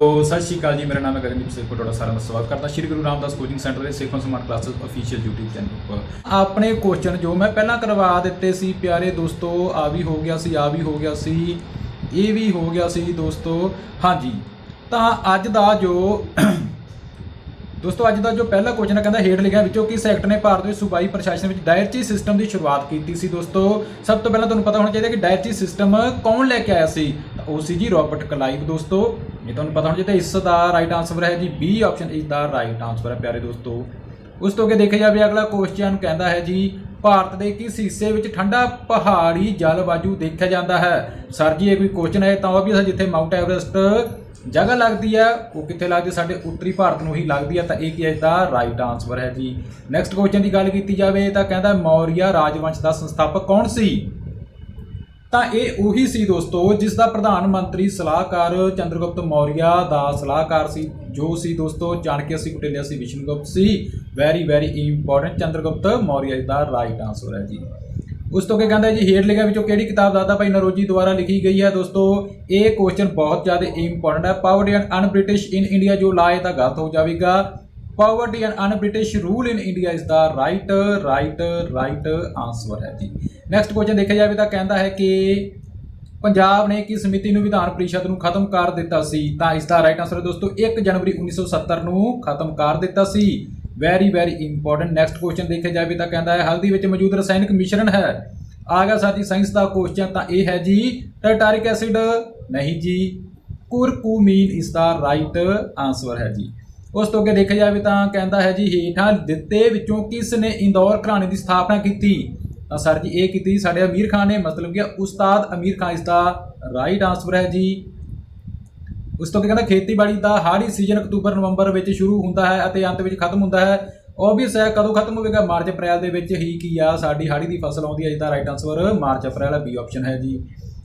ਉਹ ਸਤਿ ਸ਼੍ਰੀ ਅਕਾਲ ਜੀ, ਮੇਰਾ ਨਾਮ ਹੈ ਗਗਨਦੀਪ ਸਿੰਘ, ਤੁਹਾਡਾ ਸਾਰਿਆਂ ਦਾ ਸਵਾਗਤ ਕਰਦਾ ਸ਼੍ਰੀ ਗੁਰੂ ਰਾਮਦਾਸ ਕੋਚਿੰਗ ਸੈਂਟਰ ਦੇ ਸਿੱਖਣ smart classes official YouTube channel ਉੱਪਰ। ਆਪਣੇ ਕੁਐਸਚਨ ਜੋ ਮੈਂ ਪਹਿਲਾਂ ਕਰਵਾ ਦਿੱਤੇ ਸੀ, ਪਿਆਰੇ ਦੋਸਤੋ, ਆ ਵੀ ਹੋ ਗਿਆ ਸੀ, ਆ ਵੀ ਹੋ ਗਿਆ ਸੀ, ਇਹ ਵੀ ਹੋ ਗਿਆ ਸੀ ਦੋਸਤੋ। ਹਾਂਜੀ, ਤਾਂ ਅੱਜ ਦਾ ਜੋ ਦੋਸਤੋ, ਅੱਜ ਦਾ ਜੋ ਪਹਿਲਾ ਕੁਐਸਚਨ ਕਹਿੰਦਾ ਹੇਠ ਲਿਖਿਆ ਵਿੱਚੋਂ ਕਿਸ ਐਕਟ ਨੇ ਭਾਰਤ ਦੇ ਸੂਬਾਈ ਪ੍ਰਸ਼ਾਸਨ ਵਿੱਚ ਡਾਇਰਚੀ ਸਿਸਟਮ ਦੀ ਸ਼ੁਰੂਆਤ ਕੀਤੀ ਸੀ ਦੋਸਤੋ। ਸਭ ਤੋਂ ਪਹਿਲਾਂ ਤੁਹਾਨੂੰ ਪਤਾ ਹੋਣਾ ਚਾਹੀਦਾ ਕਿ ਡਾਇਰਚੀ ਸਿਸਟਮ ਕੌਣ ਲੈ ਕੇ ਆਇਆ ਸੀ? ਉਹ ਸੀ ਜੀ ਰੋਬਰਟ ਕਲਾਈਵ ਦੋਸਤੋ। ਇਹ ਤੁਹਾਨੂੰ ਪਤਾ ਹੋਣਾ ਚਾਹੀਦਾ ਇਸ ਦਾ ਰਾਈਟ ਆਨਸਰ ਹੈ ਜੀ ਬੀ ਆਪਸ਼ਨ ਇਸ ਦਾ ਰਾਈਟ ਆਨਸਰ ਹੈ ਪਿਆਰੇ ਦੋਸਤੋ। ਉਸ ਤੋਂ ਅੱਗੇ ਦੇਖਿਆ ਜਾਵੇ, ਅਗਲਾ ਕੁਐਸਚਨ ਕਹਿੰਦਾ ਹੈ ਜੀ, ਭਾਰਤ ਦੇ ਕਿਸ ਹਿੱਸੇ ਵਿੱਚ ਠੰਡਾ ਪਹਾੜੀ ਜਲਵਾਯੂ ਦੇਖਿਆ ਜਾਂਦਾ ਹੈ? ਸਰ ਜੀ, ਇਹ ਕੋਈ ਕੁਐਸਚਨ ਹੈ ਤਾਂ ਉਹ ਵੀ ਜਿੱਥੇ ਮਾਊਂਟ ਐਵਰੈਸਟ ਜਗ੍ਹਾ ਲੱਗਦੀ ਹੈ, ਉਹ ਕਿੱਥੇ ਲੱਗਦੀ ਸਾਡੇ ਉੱਤਰੀ ਭਾਰਤ ਨੂੰ ਹੀ ਲੱਗਦੀ ਹੈ, ਤਾਂ ਇਹ ਕੀ ਹੈ ਇਸਦਾ ਰਾਈਟ ਆਨਸਰ ਹੈ ਜੀ। ਨੈਕਸਟ ਕੁਐਸਚਨ ਦੀ ਗੱਲ ਕੀਤੀ ਜਾਵੇ, ਤਾਂ ਕਹਿੰਦਾ ਮੌਰੀਆ ਰਾਜਵੰਸ਼ ਦਾ ਸੰਸਥਾਪਕ ਕੌਣ ਸੀ? ਤਾਂ ਇਹ ਉਹੀ ਸੀ ਦੋਸਤੋ ਜਿਸ ਦਾ ਪ੍ਰਧਾਨ ਮੰਤਰੀ ਸਲਾਹਕਾਰ ਚੰਦਰਗੁਪਤ ਮੌਰੀਆ ਦਾ ਸਲਾਹਕਾਰ ਸੀ, ਜੋ ਸੀ ਦੋਸਤੋ ਚਾਣਕਿਆ ਸੀ ਕੁਟਿਲਿਆ ਸੀ ਵਿਸ਼ਨੂਗੁਪਤ ਸੀ। Very very important Chandragupta Maurya ਦਾ ਰਾਈਟ ਆਨਸਰ ਹੈ ਜੀ। ਉਸ ਤੋਂ ਕੀ ਕਹਿੰਦਾ ਜੀ, ਹੇਠ ਲਿਖਿਆ ਵਿੱਚੋਂ ਕਿਹੜੀ ਕਿਤਾਬ ਦਾਦਾ ਭਾਈ ਨਰੋਜੀ ਦੁਆਰਾ ਲਿਖੀ ਗਈ ਹੈ ਦੋਸਤੋ? ਇਹ ਕੁਐਸਚਨ ਬਹੁਤ ਜ਼ਿਆਦਾ ਇੰਪੋਰਟੈਂਟ ਹੈ। Powered and un British in India ਜੋ ਲਾਏ ਤਾਂ ਗਲਤ ਹੋ ਜਾਵੇਗਾ। Poverty and un British rule in India ਇਸ ਦਾ ਰਾਈਟ ਰਾਈਟ ਰਾਈਟ ਆਨਸਰ ਹੈ ਜੀ। ਨੈਕਸਟ ਕੁਐਸਚਨ ਦੇਖਿਆ ਜਾਵੇ ਤਾਂ ਕਹਿੰਦਾ ਹੈ ਕਿ ਪੰਜਾਬ ਨੇ ਕਿਸ ਸਮਿਤੀ ਨੂੰ ਵਿਧਾਨ ਪਰਿਸ਼ਦ ਨੂੰ ਖਤਮ ਕਰ ਦਿੱਤਾ ਸੀ? ਤਾਂ ਇਸ ਦਾ ਰਾਈਟ ਆਨਸਰ ਹੈ ਦੋਸਤੋ 1 ਜਨਵਰੀ 1970 ਨੂੰ ਖਤਮ ਕਰ ਦਿੱਤਾ ਸੀ। Very very important next question ਦੇਖਿਆ ਜਾਵੇ ਤਾਂ ਕਹਿੰਦਾ ਹੈ, ਹਲਦੀ ਵਿੱਚ ਮੌਜੂਦ ਰਸਾਇਣਿਕ ਮਿਸ਼ਰਣ ਹੈ। ਆ ਗਿਆ ਸਾਡੀ ਸਾਇੰਸ ਦਾ ਕੁਐਸਚਨ ਤਾਂ ਇਹ ਹੈ ਜੀ ਟਰਟਾਰਿਕ ਐਸਿਡ ਨਹੀਂ ਜੀ। ਕੁਰਕੂਮੀਨ ਇਸ ਦਾ ਰਾਈਟ ਆਨਸਰ ਹੈ ਜੀ। ਉਸ ਤੋਂ ਅੱਗੇ ਦੇਖਿਆ ਜਾਵੇ ਤਾਂ ਕਹਿੰਦਾ ਹੈ ਜੀ, ਹੇਠਾਂ ਦਿੱਤੇ ਵਿੱਚੋਂ ਕਿਸ ਨੇ ਇੰਦੌਰ ਘਰਾਣੇ ਦੀ ਸਥਾਪਨਾ ਕੀਤੀ? ਤਾਂ ਸਰ ਜੀ, ਇਹ ਕੀਤੀ ਸਾਡੇ ਅਮੀਰ ਖਾਨ ਨੇ। ਮਤਲਬ ਕਿ ਉਸਤਾਦ ਅਮੀਰ ਖਾਨ ਇਸ ਦਾ ਰਾਈਟ ਆਨਸਰ ਹੈ ਜੀ। ਉਸ ਤੋਂ ਅੱਗੇ ਕਹਿੰਦਾ, ਖੇਤੀਬਾੜੀ ਦਾ ਹਾੜੀ ਸੀਜ਼ਨ ਅਕਤੂਬਰ, ਨਵੰਬਰ ਵਿੱਚ ਸ਼ੁਰੂ ਹੁੰਦਾ ਹੈ ਅਤੇ ਅੰਤ ਵਿੱਚ ਖਤਮ ਹੁੰਦਾ ਹੈ। ਓਬਵੀਅਸ ਹੈ, ਕਦੋਂ ਖਤਮ ਹੋਵੇਗਾ? ਮਾਰਚ, ਅਪ੍ਰੈਲ ਦੇ ਵਿੱਚ ਹੀ ਕੀ ਆ, ਸਾਡੀ ਹਾੜੀ ਦੀ ਫਸਲ ਆਉਂਦੀ ਹੈ। ਜਿਹਦਾ ਰਾਈਟ ਆਨਸਰ ਮਾਰਚ, ਅਪ੍ਰੈਲ ਹੈ ਬੀ ਆਪਸ਼ਨ ਹੈ ਜੀ।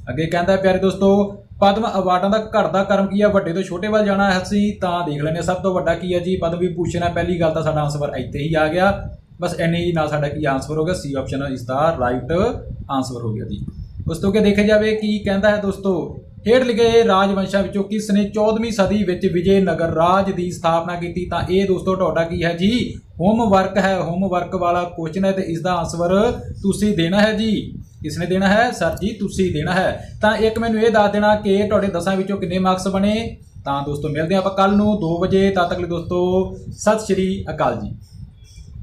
ਅੱਗੇ ਕਹਿੰਦਾ, ਪਿਆਰੇ ਦੋਸਤੋ, ਪਦਮ ਅਵਾਰਡਾਂ ਦਾ ਘਟਦਾ ਕਰਮ ਕੀ ਆ? ਵੱਡੇ ਤੋਂ ਛੋਟੇ ਵੱਲ ਜਾਣਾ ਹੈ ਅਸੀਂ, ਤਾਂ ਦੇਖ ਲੈਂਦੇ ਹਾਂ। ਸਭ ਤੋਂ ਵੱਡਾ ਕੀ ਹੈ ਜੀ? ਪਦਮ ਵਿਭੂਸ਼ਣ ਹੈ ਪਹਿਲੀ ਗੱਲ ਤਾਂ ਸਾਡਾ ਆਨਸਰ ਇੱਥੇ ਹੀ ਆ ਗਿਆ। ਬਸ ਇੰਨੇ ਹੀ, ਨਾਲ ਸਾਡਾ ਕੀ ਆਨਸਰ ਹੋ ਗਿਆ? ਸੀ ਆਪਸ਼ਨ ਇਸ ਦਾ ਰਾਈਟ ਆਨਸਰ ਹੋ ਗਿਆ ਜੀ। ਉਸ ਤੋਂ ਅੱਗੇ ਦੇਖਿਆ ਜਾਵੇ ਕੀ ਕਹਿੰਦਾ ਹੈ ਦੋਸਤੋ, ਹੇਠ ਲਿਖੇ ਰਾਜਵੰਸ਼ਾਂ ਵਿੱਚੋਂ ਕਿਸ ਨੇ 14ਵੀਂ ਸਦੀ ਵਿੱਚ ਵਿਜੇ ਨਗਰ ਰਾਜ ਦੀ ਸਥਾਪਨਾ ਕੀਤੀ? ਤਾਂ ਇਹ ਦੋਸਤੋ ਤੁਹਾਡਾ ਕੀ ਹੈ ਜੀ? ਹੋਮਵਰਕ ਹੈ ਹੋਮਵਰਕ ਵਾਲਾ ਕੁਐਸਚਨ ਹੈ ਤੇ ਇਸ ਦਾ ਆਨਸਰ ਤੁਸੀਂ ਦੇਣਾ ਹੈ ਜੀ। ਕਿਸ ਨੇ ਦੇਣਾ ਹੈ? ਸਰ ਜੀ, ਤੁਸੀਂ ਦੇਣਾ ਹੈ। ਤਾਂ ਇੱਕ ਮੈਨੂੰ ਇਹ ਦੱਸ ਦੇਣਾ ਕਿ ਤੁਹਾਡੇ 10 ਵਿੱਚੋਂ ਕਿੰਨੇ ਮਾਰਕਸ ਬਣੇ? ਤਾਂ ਦੋਸਤੋ, ਮਿਲਦੇ ਹਾਂ ਆਪਾਂ ਕੱਲ ਨੂੰ 2 ਵਜੇ। ਤਦ ਤੱਕ ਲਈ ਦੋਸਤੋ, ਸਤਿ ਸ਼੍ਰੀ ਅਕਾਲ ਜੀ।